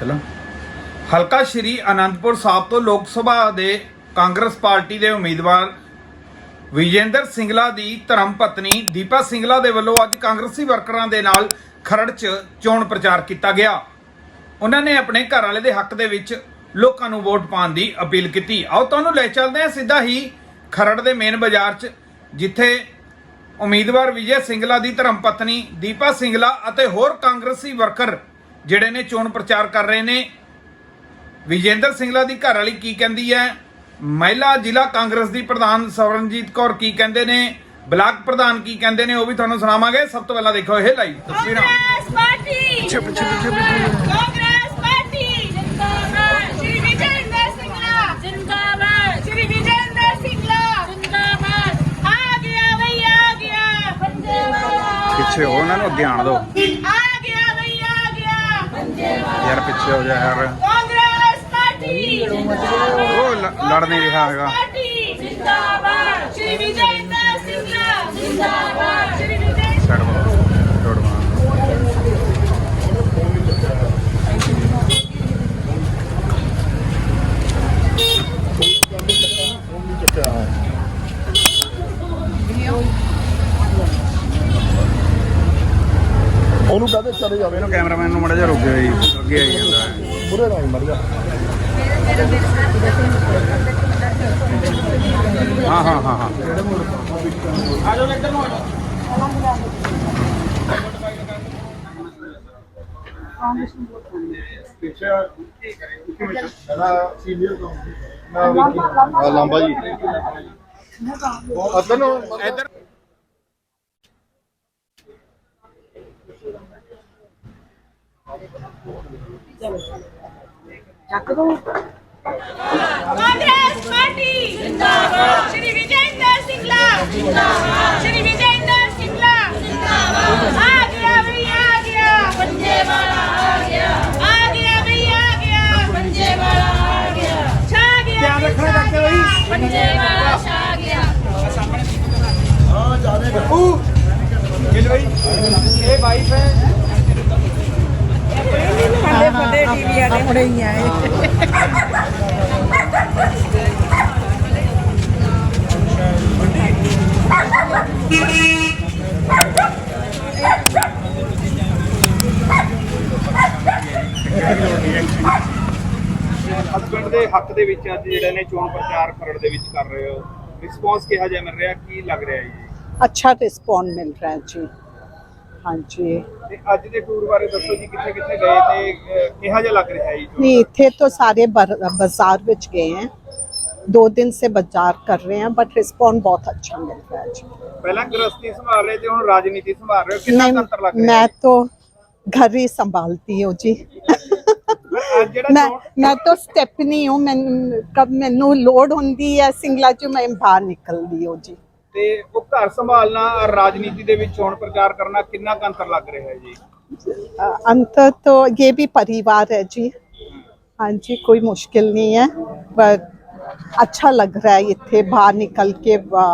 ਚਲੋ। ਹਲਕਾ ਸ਼੍ਰੀ ਅਨੰਦਪੁਰ ਸਾਹਿਬ ਤੋਂ ਲੋਕ ਸਭਾ ਦੇ ਕਾਂਗਰਸ ਪਾਰਟੀ ਦੇ ਉਮੀਦਵਾਰ ਵਿਜੇਂਦਰ ਸਿੰਗਲਾ ਦੀ ਧਰਮ ਪਤਨੀ ਦੀਪਾ ਸਿੰਗਲਾ ਦੇ ਵੱਲੋਂ ਅੱਜ ਕਾਂਗਰਸੀ ਵਰਕਰਾਂ ਦੇ ਨਾਲ ਖਰੜ 'ਚ ਚੋਣ ਪ੍ਰਚਾਰ ਕੀਤਾ ਗਿਆ। ਉਹਨਾਂ ਨੇ ਆਪਣੇ ਘਰ ਵਾਲੇ ਦੇ ਹੱਕ ਦੇ ਵਿੱਚ ਲੋਕਾਂ ਨੂੰ ਵੋਟ ਪਾਉਣ ਦੀ ਅਪੀਲ ਕੀਤੀ। ਆਓ ਤੁਹਾਨੂੰ ਲੈ ਚੱਲਦੇ ਹਾਂ ਸਿੱਧਾ ਹੀ ਖਰੜ ਦੇ ਮੇਨ ਬਾਜ਼ਾਰ 'ਚ, ਜਿੱਥੇ ਉਮੀਦਵਾਰ ਵਿਜੇ ਸਿੰਗਲਾ ਦੀ ਧਰਮ ਪਤਨੀ ਦੀਪਾ ਸਿੰਗਲਾ ਅਤੇ ਹੋਰ ਕਾਂਗਰਸੀ ਵਰਕਰ ਜਿਹੜੇ ਨੇ ਚੋਣ ਪ੍ਰਚਾਰ ਕਰ ਰਹੇ ਨੇ। ਵਿਜੇਂਦਰ ਸਿੰਗਲਾ ਦੀ ਘਰ ਵਾਲੀ ਕੀ ਕਹਿੰਦੀ ਹੈ? ਮਹਿਲਾ ਜ਼ਿਲ੍ਹਾ ਕਾਂਗਰਸ ਦੀ ਪ੍ਰਧਾਨ ਸਵਰਨਜੀਤ ਕੌਰ ਕੀ ਕਹਿੰਦੇ ਨੇ? ਬਲਾਕ ਪ੍ਰਧਾਨ ਕੀ ਕਹਿੰਦੇ ਨੇ? ਉਹ ਵੀ ਤੁਹਾਨੂੰ ਸੁਣਾਵਾਂਗੇ। ਸਭ ਤੋਂ ਪਹਿਲਾਂ ਦੇਖੋ ਇਹ ਲਾਈਵ ਤਸਵੀਰਾਂ। ਕਾਂਗਰਸ ਪਾਰਟੀ ਚੁੱਪ, ਚੁੱਪ, ਚੁੱਪ, ਚੁੱਪ। ਕਾਂਗਰਸ ਪਾਰਟੀ ਜਿੰਦਾਬਾਦ। ਸ਼੍ਰੀ ਵਿਜੇਂਦਰ ਸਿੰਘਲਾ ਜਿੰਦਾਬਾਦ। ਸ਼੍ਰੀ ਵਿਜੇਂਦਰ ਸਿੰਘਲਾ ਜਿੰਦਾਬਾਦ। ਆ ਗਿਆ ਬਈ ਆ ਗਿਆ। ਬੰਦੇ ਪਿੱਛੇ ਹੋ ਉਹਨਾਂ ਨੂੰ ਧਿਆਨ ਦਿਓ ਆ ਗਿਆ ਬਈ ਆ ਗਿਆ ਬੰਦੇ ਵਾਲਾ ਯਾਰ ਪਿੱਛੇ ਹੋ ਜਾ ਯਾਰ। ਕਾਂਗਰਸ ਪਾਰਟੀ! ਉਹ ਲੜ ਨਹੀਂ ਰਿਹਾ ਹੈਗਾ। ਜਿੰਦਾਬਾਦ! ਸ਼੍ਰੀ ਵਿਜੇਂਦਰ ਸਿੰਘਲਾ ਜਿੰਦਾਬਾਦ! ਸ਼੍ਰੀ ਵਿਜੇਂਦਰ ਉਹਨੂੰ ਕਹਦੇ ਚਲੇ ਜਾਵੇ ਇਹਨੂੰ ਕੈਮਰਾਮੈਨ ਨੂੰ ਮੜਾ ਜਾ ਰੁਕ ਗਿਆ ਜੀ ਅੱਗੇ ਆਈ ਜਾਂਦਾ ਹੈ। ਬੁਰੇ ਨਾਲ ਮਰ ਜਾ। ਹਾਂ ਹਾਂ ਹਾਂ ਹਾਂ। ਸੀਨੀਅਰ ਨਾ ਵਿੱਕੀ ਆ ਲੰਬਾ ਜੀ। ਅਦਰ ਨੂੰ ਇੱਧਰ ਕਾਂਗਰਸ ਪਾਰਟੀ ਜਿੰਦਾਬਾਦ। ਸ਼੍ਰੀ ਵਿਜੇਂਦਰ ਸਿੰਘਲਾ ਜਿੰਦਾਬਾਦ ਸ਼੍ਰੀ ਵਿਜੇਂਦਰ ਸਿੰਘਲਾ ਜਿੰਦਾਬਾਦ ਆ ਗਿਆ ਬਈ ਆ ਗਿਆ। ਪੰਜੇ ਵਾਲਾ ਆ ਗਿਆ ਆ ਗਿਆ ਬਈ ਆ ਗਿਆ। ਪੰਜੇ ਵਾਲਾ ਆ ਗਿਆ ਛਾ ਗਿਆ ਧਿਆਨ ਰੱਖਣਾ ਕਰਕੇ ਬਈ। ਪੰਜੇ ਵਾਲਾ ਛਾ ਗਿਆ। ਹਸਬੰਡ ਦੇ ਹੱਕ ਦੇ ਵਿੱਚ ਅੱਜ ਜਿਹੜੇ ਨੇ ਚੋਣ ਪ੍ਰਚਾਰ ਖਰੜ ਦੇ ਵਿੱਚ ਕਰ ਰਹੇ ਹੋ। ਰਿਸਪੌਂਸ ਕਿਹਾ ਜਿਹਾ ਮਿਲ ਰਿਹਾ ਕੀ ਲੱਗ ਰਿਹਾ ਜੀ? ਅੱਛਾ ਰਿਸਪੌਂਡ ਮਿਲ ਰਿਹਾ ਹੈ ਜੀ। ਹਾਂਜੀ ਤੇ ਅੱਜ ਦੇ ਟੂਰ ਬਾਰੇ ਦੱਸੋ ਜੀ ਕਿੱਥੇ ਕਿੱਥੇ ਗਏ ਤੇ ਅਹ, ਕਿਹਾ ਜਿਹਾ ਲੱਗ ਰਿਹਾ ਜੀ नहीं थे तो सारे बर- बाजार विच गए हैं दो दिन से बाजार कर रहे हैं बट रिस्पॉन्ड बहुत अच्छा मिल रहा है जी ਪਹਿਲਾਂ ਗ੍ਰਸਤੀ ਸੰਭਾਲ ਰਹੇ ਤੇ ਹੁਣ ਰਾਜਨੀਤੀ ਸੰਭਾਲ ਰਹੇ ਹੋ ਕਿੰਨਾ ਕੁ नहीं ਅੰਤਰ ਲੱਗ ਰਿਹਾ मैं तो घर ही संभालती हूँ जी ਪਰ ਅੱਜ ਜਿਹੜਾ मैं ਚੋਣ- मैं तो स्टेपनी हूँ मैं कब मैनू लोड होंदी है सिंगला चो मैं बाहर निकलदी हूँ जी ਤੇ ਉਹ ਘਰ ਸੰਭਾਲਣਾ ਔਰ ਰਾਜਨੀਤੀ ਦੇ ਵਿੱਚ ਚੋਣ ਪ੍ਰਚਾਰ ਕਰਨਾ ਕਿੰਨਾ ਕੁ ਅੰਤਰ ਲੱਗ ਰਿਹਾ ਹੈ ਜੀ अ, अंतर तो ये भी परिवार है जी हाँ जी कोई मुश्किल नहीं है पर अच्छा लग रहा है इतने बाहर निकल के अ,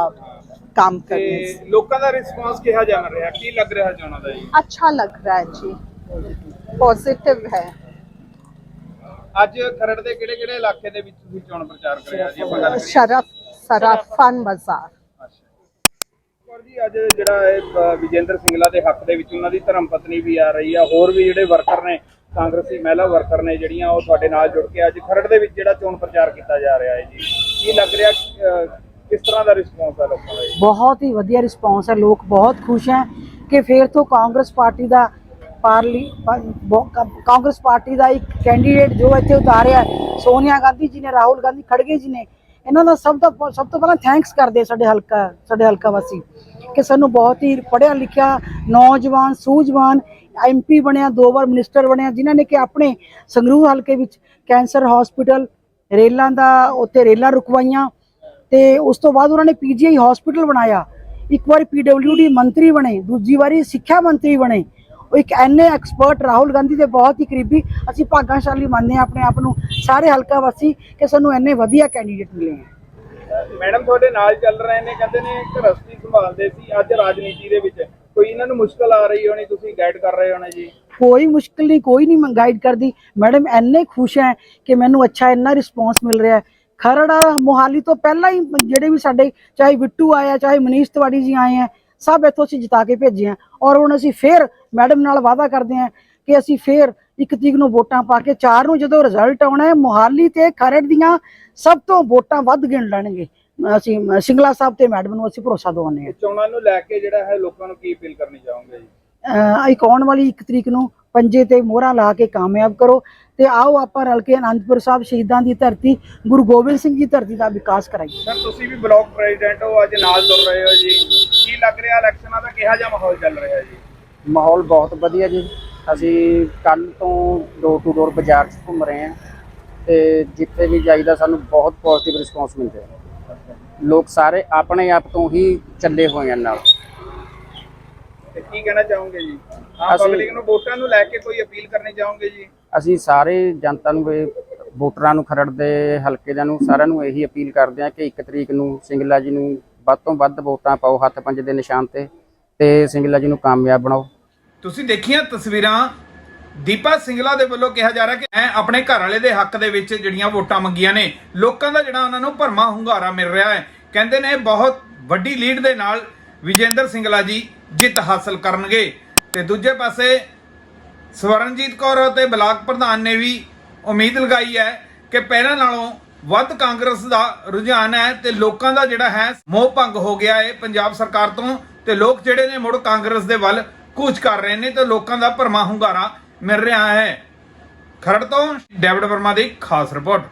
काम करने से ਤੇ ਲੋਕਾਂ ਦਾ ਰਿਸਪੌਂਸ ਕਿਹਾ ਜਾ ਰਿਹਾ ਕੀ ਲੱਗ ਰਿਹਾ ਚੋਣਾਂ ਦਾ ਜੀ अच्छा लग रहा है जी पॉजिटिव है ਅੱਜ ਖਰੜ ਦੇ ਕਿਹੜੇ ਕਿਹੜੇ ਇਲਾਕੇ ਦੇ ਵਿੱਚ ਤੁਸੀਂ ਚੋਣ ਪ੍ਰਚਾਰ ਕਰਿਆ ਜੀ ਆਪਾਂ ਗੱਲ ਕਰੀਏ शरफ सराफान बाजार ਔਰ ਜੀ, ਅੱਜ ਜਿਹੜਾ ਇਹ ਵਿਜੇਂਦਰ ਸਿੰਗਲਾ ਦੇ ਹੱਕ ਦੇ ਵਿੱਚ ਉਹਨਾਂ ਦੀ ਧਰਮ ਪਤਨੀ ਵੀ ਆ ਰਹੀ ਆ। ਹੋਰ ਵੀ ਜਿਹੜੇ ਵਰਕਰ ਨੇ, ਕਾਂਗਰਸੀ ਮਹਿਲਾ ਵਰਕਰ ਨੇ ਜਿਹੜੀਆਂ, ਉਹ ਤੁਹਾਡੇ ਨਾਲ ਜੁੜ ਕੇ ਅੱਜ ਖਰੜ ਦੇ ਵਿੱਚ ਜਿਹੜਾ ਚੋਣ ਪ੍ਰਚਾਰ ਕੀਤਾ ਜਾ ਰਿਹਾ ਹੈ ਜੀ। ਕੀ ਲੱਗ ਰਿਹਾ ਕਿਸ ਤਰ੍ਹਾਂ ਦਾ ਰਿਸਪੌਂਸ ਹੈ ਲੋਕਾਂ ਦਾ ਬਹੁਤ ਹੀ ਵਧੀਆ ਰਿਸਪੌਂਸ ਹੈ ਲੋਕ ਬਹੁਤ ਖੁਸ਼ ਹੈ ਕਿ ਫੇਰ ਤੋਂ ਕਾਂਗਰਸ ਪਾਰਟੀ ਦਾ ਪਾਰਲੀ ਕਾਂਗਰਸ ਪਾਰਟੀ ਦਾ ਇੱਕ ਕੈਂਡੀਡੇਟ ਜੋ ਇੱਥੇ ਉਤਾਰਿਆ ਸੋਨੀਆ ਗਾਂਧੀ ਜੀ ਨੇ, ਰਾਹੁਲ ਗਾਂਧੀ ਖੜਗੇ ਜੀ ਨੇ ਇਹਨਾਂ ਦਾ ਸਭ ਤੋਂ ਸਭ ਤੋਂ ਪਹਿਲਾਂ ਥੈਂਕਸ ਕਰਦੇ ਸਾਡੇ ਹਲਕਾ ਸਾਡੇ ਹਲਕਾ ਵਾਸੀ ਕਿ ਸਾਨੂੰ ਬਹੁਤ ਹੀ ਪੜ੍ਹਿਆ ਲਿਖਿਆ ਨੌਜਵਾਨ, ਸੂਝਵਾਨ ਐਮਪੀ ਬਣਿਆ, ਦੋ ਵਾਰ ਮਿਨਿਸਟਰ ਬਣਿਆ, ਜਿਨ੍ਹਾਂ ਨੇ ਕਿ ਆਪਣੇ ਸੰਗਰੂਰ ਹਲਕੇ ਵਿੱਚ ਕੈਂਸਰ ਹਸਪੀਟਲ ਰੇਲਾਂ ਦਾ ਉੱਤੇ ਰੇਲਾਂ ਰੁਕਵਾਈਆਂ ਤੇ ਉਸ ਤੋਂ ਬਾਅਦ ਉਹਨਾਂ ਨੇ ਪੀਜੀਆਈ ਹਸਪੀਟਲ ਬਣਾਇਆ। ਇੱਕ ਵਾਰੀ ਪੀਡਬਲਿਊਡੀ ਮੰਤਰੀ ਬਣੇ, ਦੂਜੀ ਵਾਰੀ ਸਿੱਖਿਆ ਮੰਤਰੀ ਬਣੇ। ਉਹ ਇੱਕ ਐਨੇ ਐਕਸਪਰਟ ਰਾਹੁਲ ਗਾਂਧੀ ਦੇ ਬਹੁਤ ਹੀ ਕਰੀਬੀ ਅਸੀਂ ਭਾਗਾਸ਼ਾਲੀ ਮੰਨਦੇ ਹਾਂ ਆਪਣੇ ਆਪ ਨੂੰ ਸਾਰੇ ਹਲਕਾ ਵਾਸੀ ਕਿ ਸਾਨੂੰ ਐਨੇ ਵਧੀਆ ਕੈਂਡੀਡੇਟ ਮਿਲੇ ਹੈ। ਮੈਡਮ ਤੁਹਾਡੇ ਨਾਲ ਚੱਲ ਰਹੇ ਨੇ ਕਹਿੰਦੇ ਨੇ ਗ੍ਰਸਤੀ ਸੰਭਾਲਦੇ ਸੀ ਅੱਜ ਰਾਜਨੀਤੀ ਦੇ ਵਿੱਚ। ਕੋਈ ਇਹਨਾਂ ਨੂੰ ਮੁਸ਼ਕਲ ਆ ਰਹੀ ਹੋਣੀ ਤੁਸੀਂ ਗਾਈਡ ਕਰ ਰਹੇ ਹੋਣੇ ਜੀ? ਕੋਈ ਮੁਸ਼ਕਿਲ ਨਹੀਂ ਕੋਈ ਨਹੀਂ ਮੈਂ ਗਾਈਡ ਕਰਦੀ। ਮੈਡਮ ਇੰਨੇ ਖੁਸ਼ ਹੈ ਕਿ ਮੈਨੂੰ ਅੱਛਾ ਇੰਨਾ ਰਿਸਪੌਂਸ ਮਿਲ ਰਿਹਾ ਹੈ। ਖਰੜਾ ਮੋਹਾਲੀ ਤੋਂ ਪਹਿਲਾਂ ਹੀ ਜਿਹੜੇ ਵੀ ਸਾਡੇ ਚਾਹੇ ਬਿੱਟੂ ਆਇਆ ਚਾਹੇ ਮਨੀਸ਼ ਤਿਵਾੜੀ ਜੀ ਆਏ ਹੈ ਸਭ ਇੱਥੋਂ ਅਸੀਂ ਜਿਤਾ ਕੇ ਭੇਜੇ ਆ। ਔਰ ਹੁਣ ਅਸੀਂ ਫੇਰ ਮੈਡਮ ਨਾਲ ਵਾਅਦਾ ਕਰਦੇ ਹਾਂ ਕਿ ਅਸੀਂ ਫੇਰ ਇੱਕ ਤਰੀਕ ਨੂੰ ਵੋਟਾਂ ਪਾ ਕੇ ਚਾਰ ਨੂੰ ਜਦੋਂ ਰਿਜ਼ਲਟ ਆਉਣਾ ਹੈ, ਮੋਹਾਲੀ ਤੇ ਖਰੜ ਦੀਆਂ ਸਭ ਤੋਂ ਵੋਟਾਂ ਵੱਧ ਗਿਣ ਲੈਣਗੇ। ਅਸੀਂ ਸਿੰਗਲਾ ਸਾਹਿਬ ਤੇ ਮੈਡਮ ਨੂੰ ਅਸੀਂ ਭਰੋਸਾ ਦਵਾਉਂਦੇ ਹਾਂ। ਚੋਣਾਂ ਨੂੰ ਲੈ ਕੇ ਜਿਹੜਾ ਹੈ ਲੋਕਾਂ ਨੂੰ ਕੀ ਅਪੀਲ ਕਰਨੀ ਚਾਹੋਗੇ ਜੀ? ਇੱਕ ਆਉਣ ਵਾਲੀ ਇੱਕ ਤਰੀਕ ਨੂੰ ਪੰਜੇ ਤੇ ਮੋਹਰਾਂ ਲਾ ਕੇ ਕਾਮਯਾਬ ਕਰੋ ਤੇ ਆਓ ਆਪਾਂ ਰਲ ਕੇ ਅਨੰਦਪੁਰ ਸਾਹਿਬ ਸ਼ਹੀਦਾਂ ਦੀ ਧਰਤੀ ਗੁਰੂ ਗੋਬਿੰਦ ਸਿੰਘ ਜੀ ਧਰਤੀ ਦਾ ਵਿਕਾਸ ਕਰਾਈਏ। ਸਰ ਤੁਸੀਂ ਵੀ ਬਲਾਕ ਪ੍ਰੈਜ਼ੀਡੈਂਟ ਹੋ ਅੱਜ ਨਾਲ ਤੁਰ ਰਹੇ ਹੋ ਜੀ। ਕੀ ਲੱਗ ਰਿਹਾ ਇਲੈਕਸ਼ਨਾਂ ਦਾ? ਕਿਹਾ ਜਿਹਾ ਮਾਹੌਲ ਚੱਲ ਰਿਹਾ ਜੀ? ਮਾਹੌਲ ਬਹੁਤ ਵਧੀਆ ਜੀ। ਅਸੀਂ ਕੱਲ ਤੋਂ ਡੋਰ ਟੂ ਡੋਰ ਬਾਜ਼ਾਰ 'ਚ ਘੁੰਮ ਰਹੇ ਹਾਂ ਤੇ ਜਿੱਥੇ ਵੀ ਜਾਈਦਾ ਸਾਨੂੰ ਬਹੁਤ ਪੋਜ਼ਿਟਿਵ ਰਿਸਪੌਂਸ ਮਿਲ ਰਿਹਾ ਲੋਕ ਸਾਰੇ ਆਪਣੇ ਆਪ ਤੋਂ ਹੀ ਚੱਲੇ ਹੋਏ ਹਨ ਨਾਲ। ਤੇ ਕੀ ਕਹਿਣਾ ਚਾਹੋਗੇ ਜੀ? ਅਸੀਂ- ਪਬਲਿਕ ਨੂੰ ਵੋਟਾਂ ਨੂੰ ਲੈ ਕੇ ਕੋਈ ਅਪੀਲ ਕਰਨੀ ਚਾਹੋਗੇ ਜੀ? ਅਸੀਂ ਸਾਰੇ ਜਨਤਾ ਨੂੰ ਇਹ ਵੋਟਰਾਂ ਨੂੰ ਖਰੜ ਦੇ ਹਲਕੇ ਦਿਆਂ ਨੂੰ ਸਾਰਿਆਂ ਨੂੰ ਇਹੀ ਅਪੀਲ ਕਰਦੇ ਹਾਂ ਕਿ 1 ਤਰੀਕ ਨੂੰ ਸਿੰਗਲਾ ਜੀ ਨੂੰ ਵੱਧ ਤੋਂ ਵੱਧ ਵੋਟਾਂ ਪਾਓ ਹੱਥ ਪੰਜ ਦੇ ਨਿਸ਼ਾਨ ਤੇ ਤੇ ਸਿੰਗਲਾ ਜੀ ਨੂੰ ਕਾਮਯਾਬ ਬਣਾਓ। ਤੁਸੀਂ ਦੇਖੀਆਂ ਤਸਵੀਰਾਂ ਦੀਪਾ ਸਿੰਗਲਾ ਦੇ ਵੱਲੋਂ ਕਿਹਾ ਜਾ ਰਿਹਾ ਕਿ ਮੈਂ ਆਪਣੇ ਘਰ ਵਾਲੇ ਦੇ ਹੱਕ ਦੇ ਵਿੱਚ ਜਿਹੜੀਆਂ ਵੋਟਾਂ ਮੰਗੀਆਂ ਨੇ ਲੋਕਾਂ ਦਾ ਜਿਹੜਾ ਉਹਨਾਂ ਨੂੰ ਭਰਮਾ ਹੁੰਗਾਰਾ ਮਿਲ ਰਿਹਾ ਹੈ। ਕਹਿੰਦੇ ਨੇ ਬਹੁਤ ਵੱਡੀ ਲੀਡ ਦੇ ਨਾਲ ਵਿਜੇਂਦਰ ਸਿੰਗਲਾ ਜੀ ਜਿੱਤ ਹਾਸਲ ਕਰਨਗੇ। ਤੇ ਦੂਜੇ ਪਾਸੇ ਸਵਰਨਜੀਤ ਕੌਰ ਅਤੇ ਬਲਾਕ ਪ੍ਰਧਾਨ ਨੇ ਵੀ ਉਮੀਦ ਲਗਾਈ ਹੈ ਕਿ ਪਹਿਲਾਂ ਨਾਲੋਂ ਵੱਧ ਕਾਂਗਰਸ ਦਾ ਰੁਝਾਨ ਹੈ ਤੇ ਲੋਕਾਂ ਦਾ ਜਿਹੜਾ ਹੈ ਮੋਹ ਭੰਗ ਹੋ ਗਿਆ ਹੈ ਪੰਜਾਬ ਸਰਕਾਰ ਤੋਂ। ਤੇ ਲੋਕ ਜਿਹੜੇ ਨੇ ਮੁੜ ਕਾਂਗਰਸ ਦੇ ਵੱਲ ਕੂਚ ਕਰ ਰਹੇ ਨੇ ਤੇ ਲੋਕਾਂ ਦਾ ਭਰਮਾ ਹੁੰਗਾਰਾ ਮਿਲ ਰਿਹਾ ਹੈ। ਖਰੜ ਤੋਂ ਡੇਵਿਡ ਵਰਮਾ ਦੀ ਖਾਸ ਰਿਪੋਰਟ।